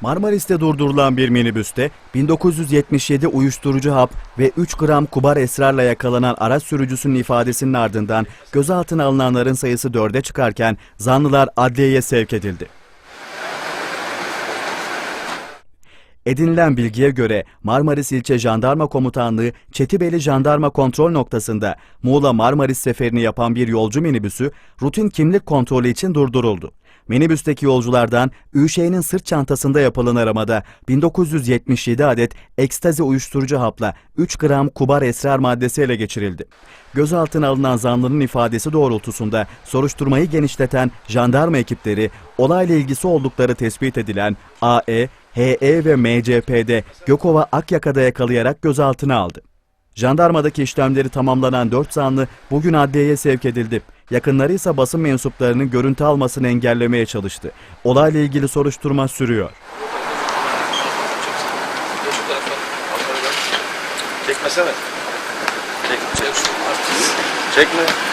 Marmaris'te durdurulan bir minibüste 1977 uyuşturucu hap ve 3 gram kubar esrarla yakalanan araç sürücüsünün ifadesinin ardından gözaltına alınanların sayısı 4'e çıkarken zanlılar adliyeye sevk edildi. Edinilen bilgiye göre Marmaris İlçe Jandarma Komutanlığı Çetibeli Jandarma Kontrol Noktası'nda Muğla Marmaris seferini yapan bir yolcu minibüsü rutin kimlik kontrolü için durduruldu. Minibüsteki yolculardan ÜŞ'nin sırt çantasında yapılan aramada 1977 adet ekstazi uyuşturucu hapla 3 gram kubar esrar maddesi ele geçirildi. Gözaltına alınan zanlının ifadesi doğrultusunda soruşturmayı genişleten jandarma ekipleri olayla ilgisi oldukları tespit edilen AE, HE ve MCP'de Gökova Akyaka'da yakalayarak gözaltına aldı. Jandarmadaki işlemleri tamamlanan 4 zanlı bugün adliyeye sevk edildi. Yakınları ise basın mensuplarının görüntü almasını engellemeye çalıştı. Olayla ilgili soruşturma sürüyor. Çekmesene. Çek, çek. Çekme.